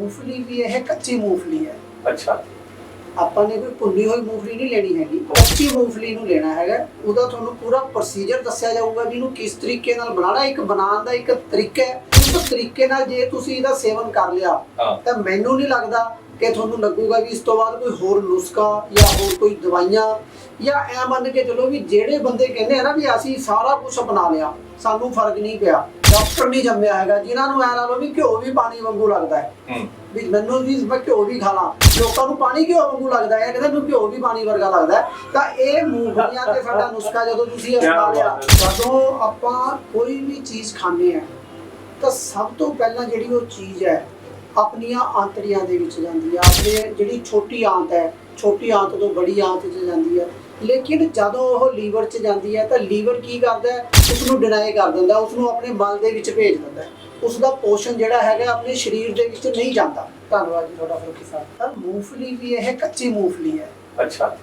ਮੂੰਗਫਲੀ ਵੀ ਇਹ ਕੱਚੀ ਮੂੰਗਫਲੀ ਹੈ। ਅੱਛਾ। ਆਪਾਂ ਨੇ ਕੋਈ ਭੁੰਨੀ ਹੋਈ ਮੂੰਗਫਲੀ ਨਹੀਂ ਲੈਣੀ ਹੈਗੀ। ਕੱਚੀ ਮੂੰਗਫਲੀ ਨੂੰ ਲੈਣਾ ਹੈਗਾ। ਉਹਦਾ ਤੁਹਾਨੂੰ ਪੂਰਾ ਪ੍ਰੋਸੀਜਰ ਦੱਸਿਆ ਜਾਊਗਾ ਵੀ ਇਹਨੂੰ ਕਿਸ ਤਰੀਕੇ ਨਾਲ ਬਣਾਉਣਾ। ਇੱਕ ਬਣਾਉਣ ਦਾ ਇੱਕ ਤਰੀਕਾ ਹੈ। ਉਸ ਤਰੀਕੇ ਨਾਲ ਜੇ ਤੁਸੀਂ ਇਹਦਾ ਸੇਵਨ ਕਰ ਲਿਆ ਤਾਂ ਮੈਨੂੰ ਨਹੀਂ ਲੱਗਦਾ ਕਿ ਤੁਹਾਨੂੰ ਲੱਗੂਗਾ ਵੀ ਇਸ ਤੋਂ ਬਾਅਦ ਕੋਈ ਹੋਰ ਨੁਸਖਾ ਜਾਂ ਹੋਰ ਕੋਈ ਦਵਾਈਆਂ ਜਾਂ ਐ ਮੰਨ ਕੇ ਚਲੋ ਵੀ ਜਿਹੜੇ ਬੰਦੇ ਕਹਿੰਦੇ ਆ ਨਾ ਵੀ ਅਸੀਂ ਸਾਰਾ ਕੁਝ ਅਪਣਾ ਲਿਆ ਸਾਨੂੰ ਫ਼ਰਕ ਨਹੀਂ ਪਿਆ। ਡਾਕਟਰ ਨਹੀਂ ਜੰਮਿਆ ਹੈਗਾ ਜਿਨ੍ਹਾਂ ਨੂੰ ਐ ਲਾ ਲਓ ਵੀ ਘਿਓ ਵੀ ਪਾਣੀ ਵਾਂਗੂ ਲੱਗਦਾ ਹੈ। ਹੂੰ। ਵੀ ਮੈਨੂੰ ਵੀ ਮੈਂ ਘਿਓ ਵੀ ਖਾ ਲਾਂ। ਲੋਕਾਂ ਨੂੰ ਪਾਣੀ ਘਿਓ ਵਾਂਗੂ ਲੱਗਦਾ ਹੈ ਕਹਿੰਦੇ ਮੈਨੂੰ ਘਿਓ ਵੀ ਪਾਣੀ ਵਰਗਾ ਲੱਗਦਾ ਹੈ। ਤਾਂ ਇਹ ਮੂੰਗਫਲੀਆਂ ਤੇ ਸਾਡਾ ਨੁਸਖਾ ਜਦੋਂ ਤੁਸੀਂ ਅਪਣਾ ਲਿਆ। ਜਦੋਂ ਆਪਾਂ ਕੋਈ ਵੀ ਚੀਜ਼ ਖਾਂਦੇ ਆ ਤਾਂ ਸਭ ਤੋਂ ਪਹਿਲਾਂ ਜਿਹੜੀ ਉਹ ਚੀਜ਼ ਹੈ ਆਪਣੀਆਂ ਆਂਤੜੀਆਂ ਦੇ ਵਿੱਚ ਜਾਂਦੀ ਹੈ। ਆਪਣੇ ਜਿਹੜੀ ਛੋਟੀ ਆਂਤ ਹੈ ਛੋਟੀ ਆਂਤ ਤੋਂ ਬੜੀ ਆਂਤ 'ਚ ਜਾਂਦੀ ਹੈ। ਲੇਕਿਨ ਜਦੋਂ ਉਹ ਲੀਵਰ 'ਚ ਜਾਂਦੀ ਹੈ ਤਾਂ ਲੀਵਰ ਕੀ ਕਰਦਾ ਹੈ? ਉਸ ਨੂੰ ਡਿਨਾਈ ਕਰ ਦਿੰਦਾ ਉਸ ਨੂੰ ਆਪਣੇ ਮਲ ਦੇ ਵਿੱਚ ਭੇਜ ਦਿੰਦਾ ਉਸ ਦਾ ਪੋਸ਼ਣ ਜਿਹੜਾ ਹੈਗਾ ਆਪਣੇ ਸਰੀਰ ਦੇ ਵਿੱਚ ਨਹੀਂ ਜਾਂਦਾ। ਧੰਨਵਾਦ ਜੀ ਤੁਹਾਡਾ ਫਰੂਕੀ ਸਾਹਿਬ। ਤਾਂ ਮੂੰਗਫਲੀ ਵੀ ਇਹ ਕੱਚੀ ਮੂੰਗਫਲੀ ਹੈ। ਅੱਛਾ।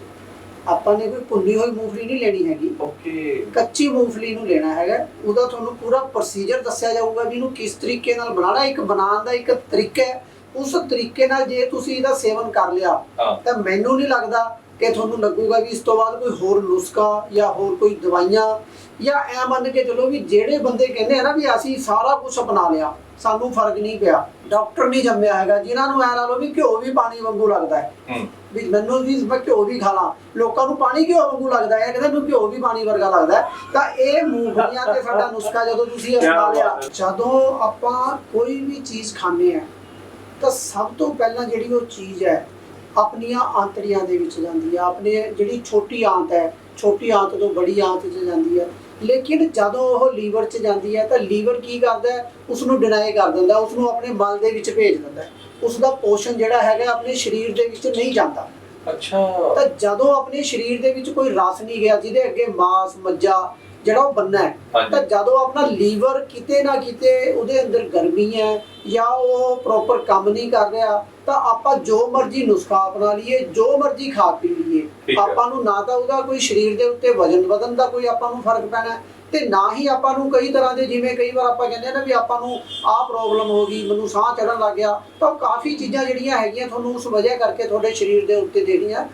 ਆਪਾਂ ਨੇ ਕੋਈ ਭੁੰਨੀ ਹੋਈ ਮੂੰਗਫਲੀ ਨਹੀਂ ਲੈਣੀ ਹੈਗੀ। ਓਕੇ। ਕੱਚੀ ਮੂੰਗਫਲੀ ਨੂੰ ਲੈਣਾ ਹੈਗਾ। ਉਹਦਾ ਤੁਹਾਨੂੰ ਪੂਰਾ ਪ੍ਰੋਸੀਜਰ ਦੱਸਿਆ ਜਾਊਗਾ ਵੀ ਇਹਨੂੰ ਕਿਸ ਤਰੀਕੇ ਨਾਲ ਬਣਾਉਣਾ ਇੱਕ ਬਣਾਉਣ ਦਾ ਇੱਕ ਤਰੀਕਾ ਹੈ। ਉਸ ਤਰੀਕੇ ਨਾਲ ਜੇ ਤੁਸੀਂ ਇਹਦਾ ਸੇਵਨ ਕਰ ਲਿਆ ਤਾਂ ਮੈਨੂੰ ਨਹੀਂ ਲੱਗਦਾ ਕਿ ਤੁਹਾਨੂੰ ਲੱਗੂਗਾ ਵੀ ਇਸ ਤੋਂ ਬਾਅਦ ਕੋਈ ਹੋਰ ਨੁਸਖਾ ਜਾਂ ਹੋਰ ਕੋਈ ਦਵਾਈਆਂ ਜਾਂ ਐ ਮੰਨ ਕੇ ਚਲੋ ਵੀ ਜਿਹੜੇ ਬੰਦੇ ਕਹਿੰਦੇ ਆ ਨਾ ਵੀ ਅਸੀਂ ਸਾਰਾ ਕੁਝ ਅਪਣਾ ਲਿਆ ਸਾਨੂੰ ਫ਼ਰਕ ਨਹੀਂ ਪਿਆ। ਡਾਕਟਰ ਨਹੀਂ ਜੰਮਿਆ ਹੈਗਾ ਜਿਨ੍ਹਾਂ ਨੂੰ ਐ ਲਾ ਲਓ ਵੀ ਘਿਓ ਵੀ ਪਾਣੀ ਵਾਂਗੂ ਲੱਗਦਾ ਹੈ। ਵੀ ਮੈਨੂੰ ਵੀ ਮੈਂ ਘਿਓ ਵੀ ਖਾ ਲਾਂ ਲੋਕਾਂ ਨੂੰ ਪਾਣੀ ਘਿਓ ਵਾਂਗੂ ਲੱਗਦਾ ਹੈ ਕਹਿੰਦੇ ਮੈਨੂੰ ਘਿਓ ਵੀ ਪਾਣੀ ਵਰਗਾ ਲੱਗਦਾ ਤਾਂ ਇਹ ਮੂੰਗਫਲੀਆਂ ਤੇ ਸਾਡਾ ਨੁਸਖਾ ਜਦੋਂ ਤੁਸੀਂ ਅਪਣਾ ਲਿਆ। ਜਦੋਂ ਆਪਾਂ ਕੋਈ ਵੀ ਚੀਜ਼ ਖਾਂਦੇ ਆ ਤਾਂ ਸਭ ਤੋਂ ਪਹਿਲਾਂ ਜਿਹੜੀ ਉਹ ਚੀਜ਼ ਹੈ ਆਪਣੀਆਂ ਆਂਤੜੀਆਂ ਦੇ ਵਿੱਚ ਜਾਂਦੀ ਹੈ ਆਪਣੇ ਜਿਹੜੀ ਛੋਟੀ ਆਂਤ ਹੈ ਛੋਟੀ ਆਂਤ ਤੋਂ ਬੜੀ ਆਂਤ 'ਚ ਜਾਂਦੀ ਹੈ ਲੇਕਿਨ ਜਦੋਂ ਉਹ ਲੀਵਰ 'ਚ ਜਾਂਦੀ ਹੈ ਤਾਂ ਲੀਵਰ ਕੀ ਕਰਦਾ ਹੈ ਉਸ ਨੂੰ ਡਿਨਾਈ ਕਰ ਦਿੰਦਾ ਉਸ ਨੂੰ ਆਪਣੇ ਮਲ ਦੇ ਵਿੱਚ ਭੇਜ ਦਿੰਦਾ। ਉਸ ਦਾ ਪੋਸ਼ਣ ਜਿਹੜਾ ਹੈਗਾ ਆਪਣੇ ਸਰੀਰ ਦੇ ਵਿੱਚ ਨਹੀਂ ਜਾਂਦਾ ਅੱਛਾ ਤਾਂ ਜਦੋਂ ਆਪਣੇ ਸਰੀਰ ਦੇ ਵਿੱਚ ਕੋਈ ਰਸ ਨਹੀਂ ਗਿਆ ਜਿਹਦੇ ਅੱਗੇ ਮਾਸ ਮੱਜਾ ਜਿਹੜਾ ਉਹ ਬੰਨਾ ਹੈ। ਤਾਂ ਜਦੋਂ ਆਪਣਾ ਲੀਵਰ ਕਿਤੇ ਨਾ ਕਿਤੇ ਉਹਦੇ ਅੰਦਰ ਗਰਮੀ ਹੈ ਜਾਂ ਉਹ ਪ੍ਰੋਪਰ ਕੰਮ ਨਹੀਂ ਕਰ ਰਿਹਾ ਤਾਂ ਆਪਾਂ ਜੋ ਮਰਜ਼ੀ ਨੁਸਖਾ ਅਪਣਾ ਲਈਏ ਜੋ ਮਰਜ਼ੀ ਖਾ ਪੀ ਲਈਏ। ਆਪਾਂ ਨੂੰ ਨਾ ਤਾਂ ਉਹਦਾ ਕੋਈ ਸਰੀਰ ਦੇ ਉੱਤੇ ਵਜਨ ਵਧਣ ਦਾ ਕੋਈ ਆਪਾਂ ਨੂੰ ਫ਼ਰਕ ਪੈਣਾ ਤੇ ਨਾ ਹੀ ਆਪਾਂ ਨੂੰ ਕਈ ਤਰ੍ਹਾਂ ਦੇ ਜਿਵੇਂ ਕਈ ਵਾਰ ਆਪਾਂ ਕਹਿੰਦੇ ਆ ਨਾ ਵੀ ਆਪਾਂ ਨੂੰ ਆਹ ਪ੍ਰੋਬਲਮ ਹੋ ਗਈ ਮੈਨੂੰ ਸਾਹ ਚੜਨ ਲੱਗ ਗਿਆ ਤਾਂ ਕਾਫੀ ਚੀਜ਼ਾਂ ਜਿਹੜੀਆਂ ਹੈਗੀਆਂ ਤੁਹਾਨੂੰ ਉਸ ਵਜ੍ਹਾ ਕਰਕੇ ਤੁਹਾਡੇ ਸਰੀਰ ਦੇ ਉੱਤੇ ਜਿਹੜੀਆਂ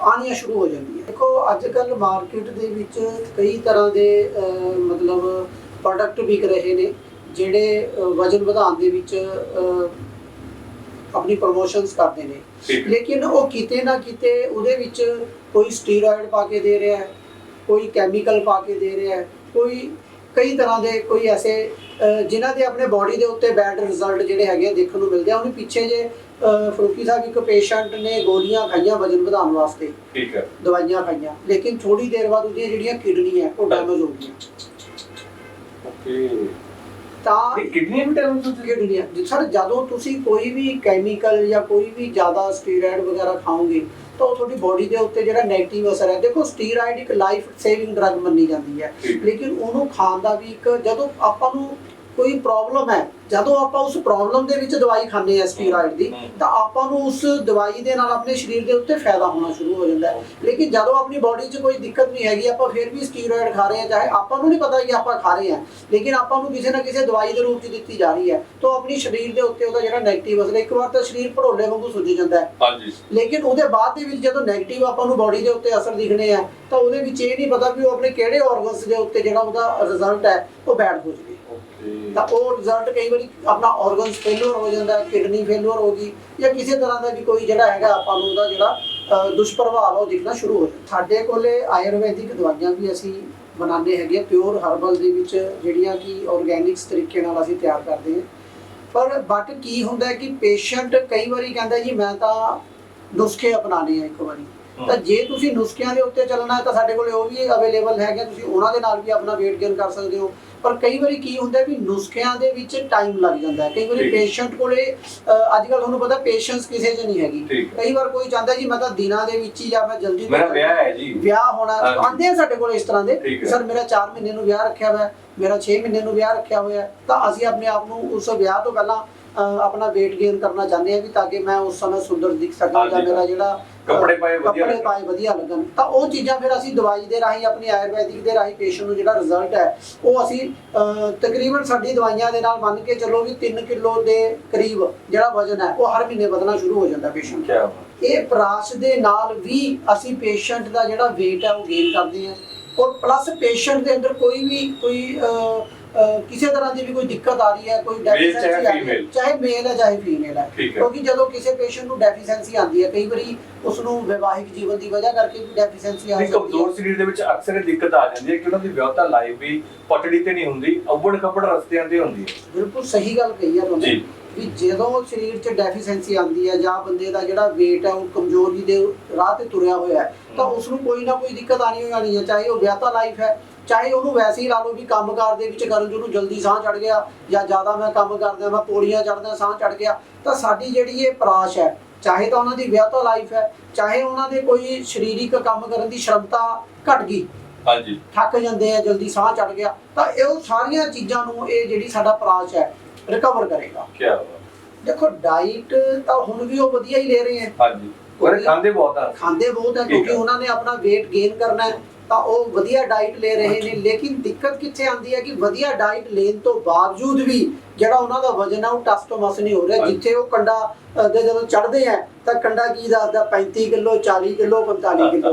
ਆਉਣੀਆਂ ਸ਼ੁਰੂ ਹੋ ਜਾਂਦੀਆਂ। ਦੇਖੋ ਅੱਜ ਕੱਲ ਮਾਰਕੀਟ ਦੇ ਵਿੱਚ ਕਈ ਤਰ੍ਹਾਂ ਦੇ ਮਤਲਬ ਪ੍ਰੋਡਕਟ ਵਿਕ ਰਹੇ ਨੇ। ਜਿਹੜੇ ਵਜਨ ਵਧਾਉਣ ਦੇ ਵਿੱਚ ਆਪਣੀ ਪ੍ਰੋਮੋਸ਼ਨਸ ਕਰਦੇ ਨੇ। ਲੇਕਿਨ ਉਹ ਕਿਤੇ ਨਾ ਕਿਤੇ ਉਹਦੇ ਵਿੱਚ ਕੋਈ ਸਟੀਰੋਇਡ ਪਾ ਕੇ ਦੇ ਰਿਹਾ ਹੈ ਕੋਈ ਕੈਮੀਕਲ ਪਾ ਕੇ ਦੇ ਰਿਹਾ ਹੈ ਕੋਈ ਕਈ ਤਰ੍ਹਾਂ ਦੇ ਕੋਈ ਐਸੇ ਜਿਨ੍ਹਾਂ ਦੇ ਆਪਣੇ ਬਾਡੀ ਦੇ ਉੱਤੇ ਬੈਡ ਰਿਜ਼ਲਟ ਜਿਹੜੇ ਹੈਗੇ ਆ ਦੇਖਣ ਨੂੰ ਮਿਲਦੇ ਆ। ਉਹਨੇ ਪਿੱਛੇ ਜੇ ਫਰੂਕੀ ਸਾਹਿਬ ਇੱਕ ਪੇਸ਼ੈਂਟ ਨੇ ਗੋਲੀਆਂ ਖਾਈਆਂ ਵਜਨ ਵਧਾਉਣ ਵਾਸਤੇ। ਠੀਕ ਹੈ। ਦਵਾਈਆਂ ਖਾਈਆਂ। ਲੇਕਿਨ ਥੋੜੀ ਦੇਰ ਬਾਅਦ ਉਹਦੀਆਂ ਜਿਹੜੀਆਂ ਕਿਡਨੀ ਹੈ ਉਹ ਡੈਮੇਜ ਹੋ ਗਈਆਂ। ਓਕੇ ਤਾਂ ਇਹ ਕਿਡਨੀ ਵੀ ਟਾਈਮ ਤੋਂ ਕਿਡਨੀਆਂ ਸਰ ਜਦੋਂ ਤੁਸੀਂ ਕੋਈ ਵੀ ਕੈਮੀਕਲ ਜਾਂ ਕੋਈ ਵੀ ਜ਼ਿਆਦਾ ਸਟੀਰੋਇਡ ਵਗੈਰਾ ਖਾਓਗੇ ਤਾਂ ਉਹ ਤੁਹਾਡੀ ਬੋਡੀ ਦੇ ਉੱਤੇ ਜਿਹੜਾ 네ਗੇਟਿਵ ਅਸਰ ਹੈ ਦੇਖੋ ਸਟੀਰੋਇਡ ਇੱਕ ਲਾਈਫ ਸੇਵਿੰਗ ਡਰੱਗ ਮੰਨੀ ਜਾਂਦੀ ਹੈ। ਲੇਕਿਨ ਉਹਨੂੰ ਖਾਣ ਦਾ ਵੀ ਇੱਕ ਜਦੋਂ ਆਪਾਂ ਨੂੰ ਕੋਈ ਪ੍ਰੋਬਲਮ ਹੈ? ਜਦੋਂ ਆਪਾਂ ਉਸ ਪ੍ਰੋਬਲਮ ਦੇ ਵਿੱਚ ਦਵਾਈ ਖਾਂਦੇ ਆ ਸਟੀਰੋਇਡ ਦੀ। ਤਾਂ ਆਪਾਂ ਨੂੰ ਉਸ ਦਵਾਈ ਦੇ ਨਾਲ ਆਪਣੇ ਸਰੀਰ ਦੇ ਉੱਤੇ ਫਾਇਦਾ ਹੋਣਾ ਸ਼ੁਰੂ ਹੋ ਜਾਂਦਾ ਹੈ। ਲੇਕਿਨ ਜਦੋਂ ਆਪਣੀ ਬਾਡੀ 'ਚ ਕੋਈ ਦਿੱਕਤ ਨਹੀਂ ਹੈਗੀ ਆਪਾਂ ਫਿਰ ਵੀ ਸਟੀਰੋਇਡ ਖਾ ਰਹੇ ਹਾਂ ਚਾਹੇ ਆਪਾਂ ਨੂੰ ਨਹੀਂ ਪਤਾ ਕਿ ਆਪਾਂ ਖਾ ਰਹੇ ਹਾਂ ਲੇਕਿਨ ਆਪਾਂ ਨੂੰ ਕਿਸੇ ਨਾ ਕਿਸੇ ਦਵਾਈ ਦੇ ਰੂਪ 'ਚ ਦਿੱਤੀ ਜਾ ਰਹੀ ਹੈ। ਤਾਂ ਆਪਣੀ ਸਰੀਰ ਦੇ ਉੱਤੇ ਉਹਦਾ ਜਿਹੜਾ 네ਗੇਟਿਵ ਅਸਰ ਇੱਕ ਵਾਰ ਤਾਂ ਸਰੀਰ ਭੜੋਲੇ ਵਾਂਗੂ ਸੁੱਜ ਜਾਂਦਾ ਹੈ। ਹਾਂਜੀ। ਲੇਕਿਨ ਉਹਦੇ ਬਾਅਦ ਦੇ ਵਿੱਚ ਜਦੋਂ 네ਗੇਟਿਵ ਆਪਾਂ ਨੂੰ ਬਾਡੀ ਦੇ ਉੱਤੇ ਅਸਰ ਦਿਖਣੇ ਆ ਤਾਂ ਉਹਦੇ ਵਿੱਚ ਇਹ ਨਹੀਂ ਪਤਾ ਵੀ ਉਹ ਆਪਣੇ ਕਿਹੜੇ ਆਰਗਨਸ ਦੇ ਉੱਤੇ ਜਿਹੜਾ ਉਹਦਾ ਰਿਜ਼ਲਟ ਹੈ ਉਹ ਬੈਡ ਹੋ ਜਾਵੇ। ਓਕੇ ਤਾਂ ਉਹ ਰਿਜ਼ਲਟ ਕਈ ਵਾਰੀ ਆਪਣਾ ਆਰਗਨਸ ਫੇਲਿਅਰ ਹੋ ਜਾਂਦਾ ਕਿਡਨੀ ਫੇਲਿਅਰ ਹੋ ਗਈ ਜਾਂ ਕਿਸੇ ਤਰ੍ਹਾਂ ਦਾ ਵੀ ਕੋਈ ਜਿਹੜਾ ਹੈਗਾ ਆਪਾਂ ਨੂੰ ਉਹਦਾ ਜਿਹੜਾ ਦੁਸ਼ਪ੍ਰਭਾਵ ਆ ਉਹ ਦਿਖਣਾ ਸ਼ੁਰੂ ਹੋ ਜਾਂਦਾ। ਸਾਡੇ ਕੋਲੇ ਆਯੁਰਵੈਦਿਕ ਦਵਾਈਆਂ ਵੀ ਅਸੀਂ ਬਣਾਉਂਦੇ ਹੈਗੇ ਪਿਓਰ ਹਰਬਲ ਦੇ ਵਿੱਚ ਜਿਹੜੀਆਂ ਕਿ ਆਰਗੈਨਿਕਸ ਤਰੀਕੇ ਨਾਲ ਅਸੀਂ ਤਿਆਰ ਕਰਦੇ ਹਾਂ। ਪਰ ਬਟ ਕੀ ਹੁੰਦਾ ਕਿ ਪੇਸ਼ੈਂਟ ਕਈ ਵਾਰੀ ਕਹਿੰਦਾ ਜੀ, ਮੈਂ ਤਾਂ ਨੁਸਖੇ ਅਪਣਾਣੇ ਆ ਇੱਕ ਵਾਰੀ। ਤਾਂ ਜੇ ਤੁਸੀਂ ਨੁਸਖਿਆਂ ਦੇ ਉੱਤੇ ਚੱਲਣਾ ਹੈ ਤਾਂ ਸਾਡੇ ਕੋਲੇ ਉਹ ਵੀ ਅਵੇਲੇਬਲ ਹੈਗੇ ਤੁਸੀਂ ਉਹਨਾਂ ਦੇ ਨਾਲ ਵੀ ਆਪਣਾ weight gain ਕਰ ਸਕਦੇ ਹੋ। ਪਰ ਕਈ ਵਾਰੀ ਕੀ ਹੁੰਦਾ ਵੀ ਨੁਸਖਿਆਂ ਦੇ ਵਿੱਚ ਟਾਈਮ ਲੱਗ ਜਾਂਦਾ ਹੈ। ਕਈ ਵਾਰੀ। ਪੇਸ਼ੈਂਟ ਕੋਲੇ ਅੱਜ ਕੱਲ ਤੁਹਾਨੂੰ ਪਤਾ ਪੇਸ਼ੈਂਸ ਕਿਸੇ 'ਚ ਨਹੀਂ ਹੈਗੀ। ਕਈ ਵਾਰ ਕੋਈ ਚਾਹੁੰਦਾ ਜੀ ਮੈਂ ਤਾਂ ਦਿਨਾਂ ਦੇ ਵਿੱਚ ਹੀ ਜਾਂ ਮੈਂ ਜਲਦੀ ਮੇਰਾ ਵਿਆਹ ਹੈ ਜੀ। ਵਿਆਹ ਹੋਣਾ। ਆਉਂਦੇ ਆ ਸਾਡੇ ਕੋਲ ਇਸ ਤਰ੍ਹਾਂ ਦੇ। ਸਰ ਮੇਰਾ 4 ਮਹੀਨੇ ਨੂੰ ਵਿਆਹ ਰੱਖਿਆ ਹੋਇਆ ਮੇਰਾ 6 ਮਹੀਨੇ ਨੂੰ ਵਿਆਹ ਰੱਖਿਆ ਹੋਇਆ ਤਾਂ ਅਸੀਂ ਆਪਣੇ ਆਪ ਨੂੰ ਉਸ ਵਿਆਹ ਤੋਂ ਪਹਿਲਾਂ ਆਪਣਾ weight gain ਕਰਨਾ ਚਾਹੁੰਦੇ ਆ ਵੀ ਤਾਂ ਕਿ ਮੈਂ ਉਸ ਸਮੇਂ ਸੁੰਦਰ ਦਿਖ ਸਕਾਂ ਜਾਂ ਮੇਰਾ ਜਿਹੜਾ ਕੱਪੜੇ ਪਾਏ ਵਧੀਆ ਕੱਪੜੇ। ਪਾਏ ਵਧੀਆ ਲੱਗਣ। ਤਾਂ ਉਹ ਚੀਜ਼ਾਂ ਫਿਰ ਅਸੀਂ ਦਵਾਈ ਦੇ ਰਾਹੀਂ ਆਪਣੀ ਆਯੁਰਵੈਦਿਕ ਦੇ ਰਾਹੀਂ ਪੇਸ਼ੈਂਟ ਨੂੰ ਜਿਹੜਾ ਰਿਜ਼ਲਟ ਹੈ ਉਹ ਅਸੀਂ ਤਕਰੀਬਨ ਸਾਡੀ ਦਵਾਈਆਂ ਦੇ ਨਾਲ ਮੰਨ ਕੇ ਚੱਲੋ ਵੀ 3 ਕਿਲੋ ਦੇ ਕਰੀਬ ਜਿਹੜਾ ਵਜ਼ਨ ਹੈ ਉਹ ਹਰ ਮਹੀਨੇ ਵਧਣਾ ਸ਼ੁਰੂ ਹੋ ਜਾਂਦਾ ਪੇਸ਼ੈਂਟ ਬਾਤ। ਇਹ ਪ੍ਰਾਸ਼ ਦੇ ਨਾਲ ਵੀ ਅਸੀਂ ਪੇਸ਼ੈਂਟ ਦਾ ਜਿਹੜਾ weight ਹੈ ਉਹ ਗੇਨ ਕਰਦੇ ਹਾਂ। ਔਰ ਪਲੱਸ ਪੇਸ਼ੈਂਟ ਦੇ ਅੰਦਰ ਕੋਈ ਵੀ ਕੋਈ ਕਿਸੇ ਤਰ੍ਹਾਂ ਦੀ ਵੀ ਕੋਈ ਦਿੱਕਤ ਆ ਰਹੀ ਹੈ ਕੋਈ deficiency ਆ ਰਹੀ ਹੈ। ਚਾਹੇ ਮੇਲ ਹੈ ਚਾਹੇ ਫੀਮੇਲ ਹੈ। ਕਿਉਂਕਿ ਜਦੋਂ ਕਿਸੇ ਪੇਸ਼ੈਂਟ ਨੂੰ ਡੈਫੀਸ਼ੈਂਸੀ ਆਉਂਦੀ ਹੈ ਕਈ ਵਾਰੀ ਉਸ ਨੂੰ ਵਿਵਾਹਿਕ ਜੀਵਨ ਦੀ ਵਜ੍ਹਾ ਕਰਕੇ ਵੀ ਡੈਫੀਸ਼ੈਂਸੀ ਆ ਸਕਦੀ ਕਮਜ਼ੋਰ ਹੈ ਸਰੀਰ ਦੇ ਵਿੱਚ ਅਕਸਰ ਇਹ ਦਿੱਕਤ ਆ ਜਾਂਦੀ ਹੈ ਕਿ ਉਹਨਾਂ ਦੀ ਵਿਆਹਤਾ ਲਾਈਫ ਵੀ ਪਟੜੀ ਤੇ ਨਹੀਂ ਹੁੰਦੀ ਅਵੜ ਖਪੜ ਰਸਤਿਆਂ ਤੇ ਹੁੰਦੀ ਹੈ ਬਿਲਕੁਲ ਸਹੀ ਗੱਲ ਕਹੀ ਹੈ। ਤੁਸੀਂ ਵੀ ਜਦੋਂ ਸਰੀਰ 'ਚ ਡੈਫੀਸ਼ੈਂਸੀ ਆਉਂਦੀ ਹੈ ਜਾਂ ਬੰਦੇ ਦਾ ਜਿਹੜਾ weight ਹੈ ਉਹ ਕਮਜ਼ੋਰੀ ਦੇ ਰਾਹ ਤੇ ਤੁਰਿਆ ਹੋਇਆ ਹੈ ਤਾਂ। ਉਸ ਨੂੰ ਕੋਈ ਨਾ ਕੋਈ ਦਿੱਕਤ ਆਣੀ ਹੋਈ ਆਣੀ ਹੈ ਚਾਹੇ ਉਹ ਵਿਆਹਤਾ ਲਾਈਫ ਹੈ ਚਾਹੇ ਉਹਨੂੰ ਵੈਸੇ ਹੀ ਲਾ ਲਓ ਵੀ ਕੰਮਕਾਰ ਦੇ ਵਿੱਚ ਕਰਨ ਜਿਹਨੂੰ ਜਲਦੀ ਸਾਹ ਚੜ ਗਿਆ ਜਾਂ ਜ਼ਿਆਦਾ ਮੈਂ ਕੰਮ ਕਰਦਾ ਮੈਂ ਪੌੜੀਆਂ ਚੜਦਾ ਸਾਹ ਚੜ ਗਿਆ ਤਾਂ ਸਾਡੀ ਜਿਹੜੀ ਇਹ ਪ੍ਰਾਸ਼ ਹੈ ਚਾਹੇ ਤਾਂ ਉਹਨਾਂ ਦੀ ਵਿਆਹਤਾ ਲਾਈਫ ਹੈ ਚਾਹੇ ਉਹਨਾਂ ਦੇ ਕੋਈ ਸਰੀਰਿਕ ਕੰਮ ਕਰਨ ਦੀ ਸ਼ਰਮਤਾ ਘਟ ਗਈ ਹਾਂਜੀ। ਥੱਕ ਜਾਂਦੇ ਆ ਜਲਦੀ ਸਾਹ ਚੜ ਗਿਆ ਤਾਂ ਇਹ ਉਹ ਸਾਰੀਆਂ ਚੀਜ਼ਾਂ ਨੂੰ ਇਹ ਜਿਹੜੀ ਸਾਡਾ ਪ੍ਰਾਸ਼ ਹੈ ਰਿਕਵਰ ਕਰੇਗਾ। ਕੀ ਬਾਤ ਦੇਖੋ ਡਾਈਟ ਤਾਂ ਹੁਣ ਵੀ ਉਹ ਵਧੀਆ ਹੀ ਲੈ ਰਹੇ ਹੈ ਹਾਂਜੀ। ਪਰ ਖਾਂਦੇ ਬਹੁਤ ਆ। ਖਾਂਦੇ ਬਹੁਤ ਠੀਕ ਕਿਉਂਕਿ। ਉਹਨਾਂ ਨੇ ਆਪਣਾ weight gain ਕਰਨਾ ਹੈ। ਤਾਂ ਉਹ ਵਧੀਆ ਡਾਈਟ ਲੈ ਰਹੇ ਨੇ ਲੇਕਿਨ ਦਿੱਕਤ ਕਿੱਥੇ ਆਉਂਦੀ ਹੈ ਕਿ ਵਧੀਆ ਡਾਈਟ ਲੈਣ ਤੋਂ ਬਾਵਜੂਦ ਵੀ ਜਿਹੜਾ ਉਹਨਾਂ ਦਾ ਵਜ਼ਨ ਹੈ ਉਹ ਟਸ ਤੋਂ ਮਸ ਨਹੀਂ ਹੋ ਰਿਹਾ। ਜਿੱਥੇ ਉਹ ਕੰਡਾ ਦੇ ਜਦੋਂ ਚੜਦੇ ਆ ਤਾਂ ਕੰਡਾ ਕੀ ਦੱਸਦਾ? 35 ਕਿਲੋ 40 ਕਿਲੋ 45 ਕਿਲੋ।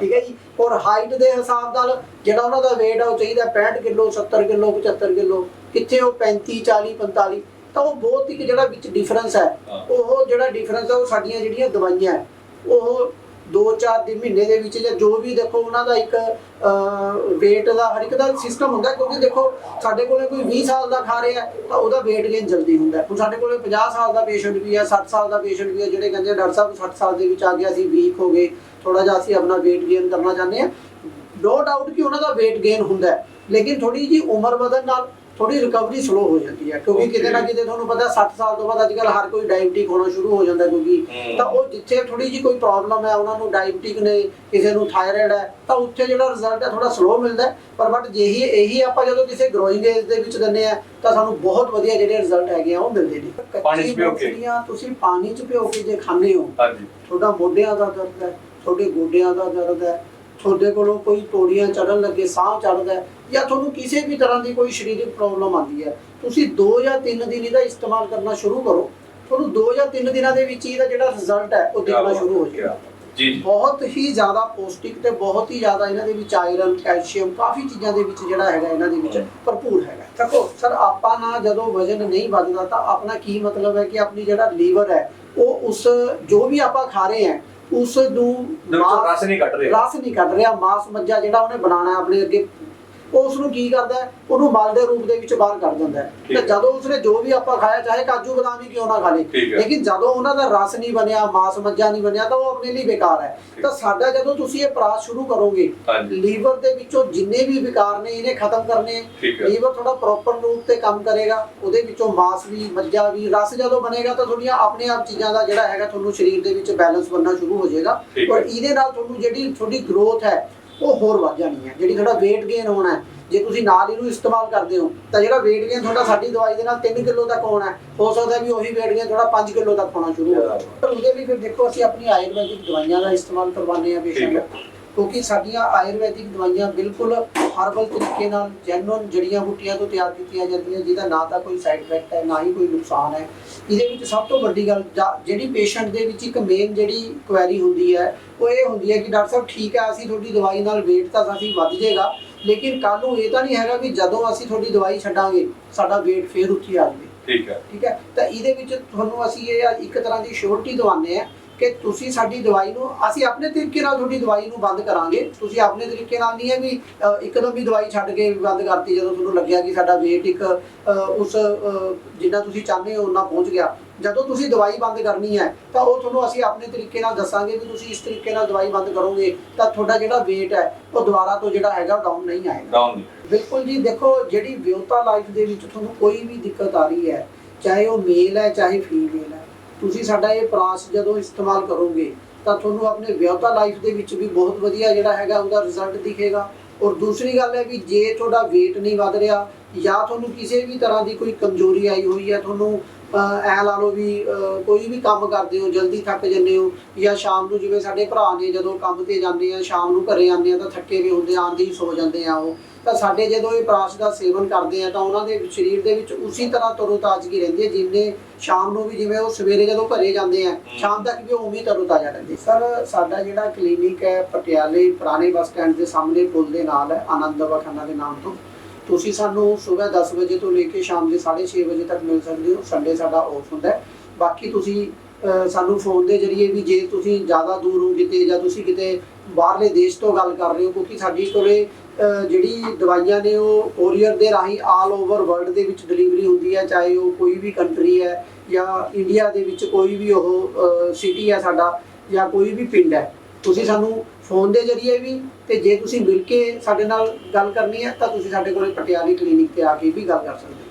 ਠੀਕ ਹੈ ਜੀ? ਔਰ ਹਾਈਟ ਦੇ ਹਿਸਾਬ ਨਾਲ ਜਿਹੜਾ ਉਹਨਾਂ ਦਾ weight ਹੈ ਉਹ ਚਾਹੀਦਾ 65 ਕਿਲੋ 70 ਕਿਲੋ 75 ਕਿਲੋ। ਕਿੱਥੇ ਉਹ 35 40 45 ਤਾਂ ਉਹ ਬਹੁਤ ਹੀ ਜਿਹੜਾ ਵਿੱਚ ਡਿਫਰੈਂਸ ਹੈ। ਉਹ ਜਿਹੜਾ ਡਿਫਰੈਂਸ ਹੈ ਉਹ ਸਾਡੀਆਂ ਜਿਹੜੀਆਂ ਦਵਾਈਆਂ ਉਹ 2-4 ਦਿਨ ਮਹੀਨੇ ਦੇ ਵਿੱਚ ਜਾਂ ਜੋ ਵੀ ਦੇਖੋ ਉਹਨਾਂ ਦਾ ਇੱਕ weight ਦਾ ਹਰ ਇੱਕ ਦਾ ਸਿਸਟਮ ਹੁੰਦਾ ਕਿਉਂਕਿ ਦੇਖੋ ਸਾਡੇ ਕੋਲੇ ਕੋਈ 20 ਸਾਲ ਦਾ ਖਾ ਰਿਹਾ ਹੈ, ਤਾਂ ਉਹਦਾ weight gain ਜਲਦੀ ਹੁੰਦਾ। ਹੁਣ ਸਾਡੇ ਕੋਲੇ 50 ਸਾਲ ਦਾ ਪੇਸ਼ੈਂਟ ਵੀ ਹੈ 60 ਸਾਲ ਦਾ ਪੇਸ਼ੈਂਟ ਵੀ ਹੈ ਜਿਹੜੇ ਕਹਿੰਦੇ ਡਾਕਟਰ ਸਾਹਿਬ 60 ਸਾਲ ਦੇ ਵਿੱਚ ਆ ਗਿਆ ਅਸੀਂ ਵੀਕ ਹੋ ਗਏ ਥੋੜਾ ਜਿਹਾ ਅਸੀਂ ਆਪਣਾ weight gain ਕਰਨਾ ਚਾਹੁੰਦੇ ਹਾਂ। ਨੋ ਡਾਊਟ ਕਿ ਉਹਨਾਂ ਦਾ weight gain ਹੁੰਦਾ ਲੇਕਿਨ ਥੋੜੀ ਜੀ ਉਮਰ ਵਧਣ ਨਾਲ ਥੋੜੀ ਰਿਕਵਰੀ ਸਲੋ ਹੋ ਜਾਂਦੀ ਹੈ ਕਿਉਂਕਿ ਕਿਤੇ ਨਾ. ਕਿਤੇ ਤੁਹਾਨੂੰ ਪਤਾ 60 ਸਾਲ ਤੋਂ ਬਾਅਦ ਅੱਜਕੱਲ ਹਰ ਕੋਈ ਡਾਇਬਟਿਕ ਹੋਣਾ ਸ਼ੁਰੂ ਹੋ ਜਾਂਦਾ ਕਿਉਂਕਿ। ਤਾਂ ਉਹ ਜਿੱਥੇ ਥੋੜੀ ਜੀ ਕੋਈ ਪ੍ਰੋਬਲਮ ਹੈ ਉਹਨਾਂ ਨੂੰ ਡਾਇਬਟਿਕ ਨੇ ਕਿਸੇ ਨੂੰ ਥਾਇਰਾਇਡ ਹੈ ਤਾਂ ਉੱਥੇ ਜਿਹੜਾ ਰਿਜ਼ਲਟ ਹੈ ਥੋੜਾ ਸਲੋ ਮਿਲਦਾ। ਪਰ ਬਟ ਜਿਹੀ ਇਹੀ ਆਪਾਂ ਜਦੋਂ ਕਿਸੇ ਗਰੋਇੰਗ ਏਜ ਦੇ ਵਿੱਚ ਦਿੰਦੇ ਆ ਤਾਂ ਸਾਨੂੰ ਬਹੁਤ ਵਧੀਆ ਜਿਹੜੇ ਰਿਜ਼ਲਟ ਹੈਗੇ ਆ ਉਹ ਮਿਲਦੇ ਨੇ ਪਾਣੀ 'ਚ ਭਿਓ ਕੇ। ਤੁਸੀਂ ਪਾਣੀ 'ਚ ਭਿਓ ਕੇ ਜੇ ਖਾਂਦੇ ਹੋ ਹਾਂਜੀ ਤੁਹਾਡਾ ਮੋਢਿਆਂ ਦਾ ਦਰਦ ਹੈ ਤੁਹਾਡੇ ਗੋਡਿਆਂ ਦਾ ਦਰਦ ਹੈ ਤੁਹਾਡੇ ਕੋਲੋਂ ਕੋਈ ਪੌੜੀਆਂ ਚੜਨ ਲੱਗੇ ਸਾਹ ਚੜਦਾ ਜਾਂ ਤੁਹਾਨੂੰ ਕਿਸੇ ਵੀ ਤਰ੍ਹਾਂ ਦੀ ਕੋਈ ਸਰੀਰਕ ਪ੍ਰੋਬਲਮ ਆਉਂਦੀ ਹੈ ਤੁਸੀਂ 2 ਜਾਂ 3 ਦਿਨ ਇਹਦਾ ਇਸਤੇਮਾਲ ਕਰਨਾ ਸ਼ੁਰੂ ਕਰੋ। ਤੁਹਾਨੂੰ 2 ਜਾਂ 3 ਦਿਨਾਂ ਦੇ ਵਿੱਚ ਇਹਦਾ ਜਿਹੜਾ ਰਿਜ਼ਲਟ ਹੈ ਉਹ ਦਿਖਣਾ ਸ਼ੁਰੂ ਹੋ ਜਾਏਗਾ। ਜੀ ਬਹੁਤ ਹੀ ਜ਼ਿਆਦਾ ਪੌਸ਼ਟਿਕ ਤੇ ਬਹੁਤ ਹੀ ਜ਼ਿਆਦਾ ਇਹਨਾਂ ਦੇ ਵਿੱਚ ਆਇਰਨ ਕੈਲਸ਼ੀਅਮ ਕਾਫੀ ਚੀਜ਼ਾਂ ਦੇ ਵਿੱਚ ਜਿਹੜਾ ਹੈਗਾ ਇਹਨਾਂ ਦੇ ਵਿੱਚ ਭਰਪੂਰ ਹੈਗਾ। ਦੇਖੋ ਸਰ ਆਪਾਂ ਨਾ ਜਦੋਂ ਵਜ਼ਨ ਨਹੀਂ ਵੱਧਦਾ ਤਾਂ ਆਪਣਾ ਕੀ ਮਤਲਬ ਹੈ ਕਿ ਆਪਣੀ ਜਿਹੜਾ ਲੀਵਰ ਹੈ ਉਹ ਉਸ ਜੋ ਵੀ ਆਪਾਂ ਖਾ ਰਹੇ ਹਾਂ ਉਸ ਨੂੰ ਰਸ ਨਹੀਂ ਕੱਢ ਰਹੇ। ਰਸ ਨਹੀਂ ਕੱਢ ਰਿਹਾ ਮਾਸ ਮੱਜਾ ਜਿਹੜਾ ਉਹਨੇ ਬਣਾਉਣਾ ਹੈ ਆਪਣੇ ਅੱਗੇ। ਉਹ ਉਸ ਨੂੰ ਕੀ ਕਰਦਾ ਹੈ ਉਹਨੂੰ ਮਲ ਦੇ ਰੂਪ ਦੇ ਵਿੱਚ ਬਾਹਰ ਕੱਢ ਦਿੰਦਾ ਹੈ ਠੀਕ ਤੇ ਹੈ। ਜਦੋਂ ਉਸਨੇ ਜੋ ਵੀ ਆਪਾਂ ਖਾਇਆ ਚਾਹੇ ਕਾਜੂ ਬਦਾਮ ਹੀ ਕਿਉਂ ਨਾ ਖਾ ਲੇ ਠੀਕ ਹੈ। ਲੇਕਿਨ ਜਦੋਂ ਉਹਨਾਂ ਦਾ ਰਸ ਨਹੀਂ ਬਣਿਆ ਮਾਸ ਮੱਜਾ ਨਹੀਂ ਬਣਿਆ ਤਾਂ ਉਹ ਆਪਣੇ ਲਈ ਬੇਕਾਰ ਹੈ ਠੀਕ। ਤਾਂ ਸਾਡਾ ਜਦੋਂ ਤੁਸੀਂ ਇਹ ਪ੍ਰਾਸ ਸ਼ੁਰੂ ਕਰੋਗੇ ਹਾਂਜੀ ਲੀਵਰ ਦੇ ਵਿੱਚੋਂ ਜਿੰਨੇ ਵੀ ਵਿਕਾਰ ਨੇ ਇਹਨੇ ਖਤਮ ਕਰਨੇ ਠੀਕ ਹੈ। ਲੀਵਰ ਥੋੜਾ ਪ੍ਰੋਪਰ ਰੂਪ ਤੇ ਕੰਮ ਕਰੇਗਾ ਉਹਦੇ ਵਿੱਚੋਂ ਮਾਸ ਵੀ ਮੱਜਾ ਵੀ ਰਸ ਜਦੋਂ ਬਣੇਗਾ ਤਾਂ ਤੁਹਾਡੀਆਂ ਆਪਣੇ ਆਪ ਚੀਜ਼ਾਂ ਦਾ ਜਿਹੜਾ ਹੈਗਾ ਤੁਹਾਨੂੰ ਸਰੀਰ ਦੇ ਵਿੱਚ ਬੈਲੈਂਸ ਬਣਨਾ ਸ਼ੁਰੂ ਹੋ ਜਾਏਗਾ ਠੀਕ ਔਰ ਹੈ। ਇਹਦੇ ਨਾਲ ਤੁਹਾਨੂੰ ਜਿਹੜੀ ਤੁਹਾਡੀ ਗਰੋਥ ਹੈ ਉਹ ਹੋਰ ਵੱਧ ਜਾਣੀ ਹੈ। ਜਿਹੜੀ ਤੁਹਾਡਾ weight gain ਹੋਣਾ ਜੇ ਤੁਸੀਂ ਨਾਲ ਇਹਨੂੰ ਇਸਤੇਮਾਲ ਕਰਦੇ ਹੋ, ਤਾਂ ਜਿਹੜਾ weight gain ਤੁਹਾਡਾ ਸਾਡੀ ਦਵਾਈ ਦੇ ਨਾਲ 3 ਕਿਲੋ ਤੱਕ ਹੋਣਾ ਹੋ। ਸਕਦਾ ਵੀ ਉਹੀ weight gain ਤੁਹਾਡਾ 5 ਕਿਲੋ ਤੱਕ ਹੋਣਾ ਸ਼ੁਰੂ ਹੋ ਜਾਵੇ। ਪਰ ਉਹਦੇ ਲਈ ਫਿਰ ਦੇਖੋ, ਅਸੀਂ ਆਪਣੀ ਆਯੁਰਵੈਦਿਕ ਦਵਾਈਆਂ ਦਾ ਇਸਤੇਮਾਲ ਕਰਵਾਉਂਦੇ ਆ ਪੇਸ਼ੈਂਟ। ਨੂੰ ਕਿਉਂਕਿ ਸਾਡੀਆਂ ਆਯੁਰਵੈਦਿਕ ਦਵਾਈਆਂ ਬਿਲਕੁਲ ਹਰਬਲ ਤਰੀਕੇ ਨਾਲ ਜੈਨੂਨ ਜੜੀਆਂ ਬੂਟੀਆਂ ਤੋਂ ਤਿਆਰ ਕੀਤੀਆਂ ਜਾਂਦੀਆਂ ਜਿਹਦਾ ਨਾ ਤਾਂ ਕੋਈ ਸਾਈਡ ਇਫੈਕਟ ਹੈ ਨਾ ਹੀ ਕੋਈ ਨੁਕਸਾਨ ਹੈ। ਇਹਦੇ ਵਿੱਚ ਸਭ ਤੋਂ ਵੱਡੀ ਗੱਲ ਜਿਹੜੀ ਪੇਸ਼ੈਂਟ ਦੇ ਵਿੱਚ ਇੱਕ ਮੇਨ ਜਿਹੜੀ ਕੁਐਰੀ ਹੁੰਦੀ ਹੈ ਉਹ ਇਹ ਹੁੰਦੀ ਹੈ ਕਿ ਡਾਕਟਰ ਸਾਹਿਬ ਠੀਕ ਹੈ ਅਸੀਂ ਤੁਹਾਡੀ ਦਵਾਈ ਨਾਲ weight ਤਾਂ ਅਸੀਂ ਵੱਧ ਜਾਏਗਾ ਲੇਕਿਨ ਕੱਲ ਨੂੰ ਇਹ ਤਾਂ ਨਹੀਂ ਹੈਗਾ ਵੀ ਜਦੋਂ ਅਸੀਂ ਤੁਹਾਡੀ ਦਵਾਈ ਛੱਡਾਂਗੇ ਸਾਡਾ weight ਫੇਰ ਉੱਥੇ ਆ ਜਾਵੇ। ਠੀਕ ਹੈ। ਠੀਕ ਹੈ? ਤਾਂ ਇਹਦੇ ਵਿੱਚ ਤੁਹਾਨੂੰ ਅਸੀਂ ਇਹ ਇੱਕ ਤਰ੍ਹਾਂ ਦੀ ਸ਼ੋਰਟੀ ਦਵਾਉਂਦੇ ਆ ਕਿ ਤੁਸੀਂ ਸਾਡੀ ਦਵਾਈ ਨੂੰ ਅਸੀਂ ਆਪਣੇ ਤਰੀਕੇ ਨਾਲ ਤੁਹਾਡੀ ਦਵਾਈ ਨੂੰ ਬੰਦ ਕਰਾਂਗੇ। ਤੁਸੀਂ ਆਪਣੇ ਤਰੀਕੇ ਨਾਲ ਨਹੀਂ ਹੈ ਵੀ ਇੱਕਦਮ ਹੀ ਦਵਾਈ ਛੱਡ ਕੇ ਬੰਦ ਕਰਤੀ ਜਦੋਂ ਤੁਹਾਨੂੰ ਲੱਗਿਆ ਕਿ ਸਾਡਾ weight ਇੱਕ ਉਸ ਜਿੰਨਾ ਤੁਸੀਂ ਚਾਹੁੰਦੇ ਹੋ ਉਹਨਾਂ ਪਹੁੰਚ ਗਿਆ। ਜਦੋਂ ਤੁਸੀਂ ਦਵਾਈ ਬੰਦ ਕਰਨੀ ਹੈ ਤਾਂ ਉਹ ਤੁਹਾਨੂੰ ਅਸੀਂ ਆਪਣੇ ਤਰੀਕੇ ਨਾਲ ਦੱਸਾਂਗੇ ਵੀ ਤੁਸੀਂ ਇਸ ਤਰੀਕੇ ਨਾਲ ਦਵਾਈ ਬੰਦ ਕਰੋਗੇ ਤਾਂ ਤੁਹਾਡਾ ਜਿਹੜਾ weight ਹੈ ਉਹ ਦੁਬਾਰਾ ਤੋਂ ਜਿਹੜਾ ਹੈਗਾ ਡਾਊਨ ਨਹੀਂ ਆਏਗਾ। ਡਾਊਨ ਨਹੀਂ। ਬਿਲਕੁਲ ਜੀ ਦੇਖੋ ਜਿਹੜੀ ਵਿਆਹੁਤਾ ਲਾਈਫ ਦੇ ਵਿੱਚ ਤੁਹਾਨੂੰ ਕੋਈ ਵੀ ਦਿੱਕਤ ਆ ਰਹੀ ਹੈ ਚਾਹੇ ਉਹ ਮੇਲ ਹੈ ਚਾਹੇ ਫੀਮੇਲ ਹੈ ਤੁਸੀਂ ਸਾਡਾ ਇਹ ਪ੍ਰਾਸ ਜਦੋਂ ਇਸਤੇਮਾਲ ਕਰੋਗੇ, ਤਾਂ ਤੁਹਾਨੂੰ ਆਪਣੇ ਵਿਆਹੁਤਾ ਲਾਈਫ ਦੇ ਵਿੱਚ ਵੀ ਬਹੁਤ ਵਧੀਆ ਜਿਹੜਾ ਹੈਗਾ ਉਹਦਾ ਰਿਜ਼ਲਟ ਦਿਖੇਗਾ। ਔਰ ਦੂਸਰੀ ਗੱਲ ਹੈ ਵੀ ਜੇ ਤੁਹਾਡਾ weight ਨਹੀਂ ਵਧ ਰਿਹਾ ਜਾਂ ਤੁਹਾਨੂੰ ਕਿਸੇ ਵੀ ਤਰ੍ਹਾਂ ਦੀ ਕੋਈ ਕਮਜ਼ੋਰੀ ਆਈ ਹੋਈ ਹੈ, ਤੁਹਾਨੂੰ ਐਂ ਲਾ ਲਓ ਵੀ ਕੋਈ ਵੀ ਕੰਮ ਕਰਦੇ ਹੋ ਜਲਦੀ ਥੱਕ ਜੰਨੇ ਹੋ ਜਾਂ ਸ਼ਾਮ ਨੂੰ ਜਿਵੇਂ ਸਾਡੇ ਭਰਾ ਨੇ ਜਦੋਂ ਕੰਮ ਤੇ ਜਾਂਦੇ ਆ ਸ਼ਾਮ ਨੂੰ ਘਰੇ ਆਉਂਦੇ ਆ ਤਾਂ ਥੱਕੇ ਵੀ ਹੁੰਦੇ ਆਂਦੇ ਹੀ ਸੋ ਜਾਂਦੇ ਆ ਉਹ। ਤਾਂ ਸਾਡੇ ਜਦੋਂ ਇਹ ਪ੍ਰਾਸ਼ ਦਾ ਸੇਵਨ ਕਰਦੇ ਆ ਤਾਂ ਉਹਨਾਂ ਦੇ ਸਰੀਰ ਦੇ ਵਿੱਚ ਉਸੇ ਤਰ੍ਹਾਂ ਤਰੋਤਾਜ਼ਗੀ ਰਹਿੰਦੀ ਹੈ ਜਿੰਨੇ ਸ਼ਾਮ ਨੂੰ ਵੀ ਜਿਵੇਂ ਉਹ ਸਵੇਰੇ ਜਦੋਂ ਘਰੇ ਜਾਂਦੇ ਆ ਸ਼ਾਮ ਤੱਕ ਵੀ ਉਹ ਉਵੇਂ ਤਰੋਤਾਜ਼ਾ ਰਹਿੰਦੇ। ਸਰ ਸਾਡਾ ਜਿਹੜਾ ਕਲੀਨਿਕ ਹੈ ਪਟਿਆਲੇ ਪੁਰਾਣੇ ਬੱਸ ਸਟੈਂਡ ਦੇ ਸਾਹਮਣੇ ਪੁਲ ਦੇ ਨਾਲ ਹੈ ਆਨੰਦ ਦਵਾਖਾਨਾ ਦੇ ਨਾਮ ਤੋਂ। ਤੁਸੀਂ ਸਾਨੂੰ ਸਵੇਰ 10 ਵਜੇ ਤੋਂ ਲੈ ਕੇ ਸ਼ਾਮ ਦੇ 6:30 ਵਜੇ ਤੱਕ ਮਿਲ ਸਕਦੇ ਹੋ। ਸੰਡੇ ਸਾਡਾ ਆਫ ਹੁੰਦਾ ਹੈ। ਬਾਕੀ ਤੁਸੀਂ ਸਾਨੂੰ ਫੋਨ ਦੇ ਜਰੀਏ ਵੀ ਜੇ ਤੁਸੀਂ ਜ਼ਿਆਦਾ ਦੂਰ ਹੋ ਕਿਤੇ ਜਾਂ ਤੁਸੀਂ ਕਿਤੇ ਬਾਹਰਲੇ ਦੇਸ਼ ਤੋਂ ਗੱਲ ਕਰ ਰਹੇ ਹੋ, ਕਿਉਂਕਿ ਸਾਡੀ ਕੋਲੇ ਜਿਹੜੀ ਦਵਾਈਆਂ ਨੇ ਉਹ ਕੋਰੀਅਰ ਦੇ ਰਾਹੀਂ ਆਲ ਓਵਰ ਵਰਲਡ ਦੇ ਵਿੱਚ ਡਿਲੀਵਰੀ ਹੁੰਦੀ ਹੈ, ਚਾਹੇ ਉਹ ਕੋਈ ਵੀ ਕੰਟਰੀ ਹੈ ਜਾਂ ਇੰਡੀਆ ਦੇ ਵਿੱਚ ਕੋਈ ਵੀ ਉਹ ਸਿਟੀ ਹੈ ਸਾਡਾ ਜਾਂ ਕੋਈ ਵੀ ਪਿੰਡ ਹੈ। ਤੁਸੀਂ ਸਾਨੂੰ ਫੋਨ ਦੇ ਜਰੀਏ ਵੀ, ਤੇ ਜੇ ਤੁਸੀਂ ਮਿਲ ਕੇ ਸਾਡੇ ਨਾਲ ਗੱਲ ਕਰਨੀ ਹੈ, ਤਾਂ ਤੁਸੀਂ ਸਾਡੇ ਕੋਲ ਪਟਿਆਲੀ ਕਲੀਨਿਕ ਤੇ ਆ ਕੇ ਵੀ ਗੱਲ ਕਰ ਸਕਦੇ ਹੋ।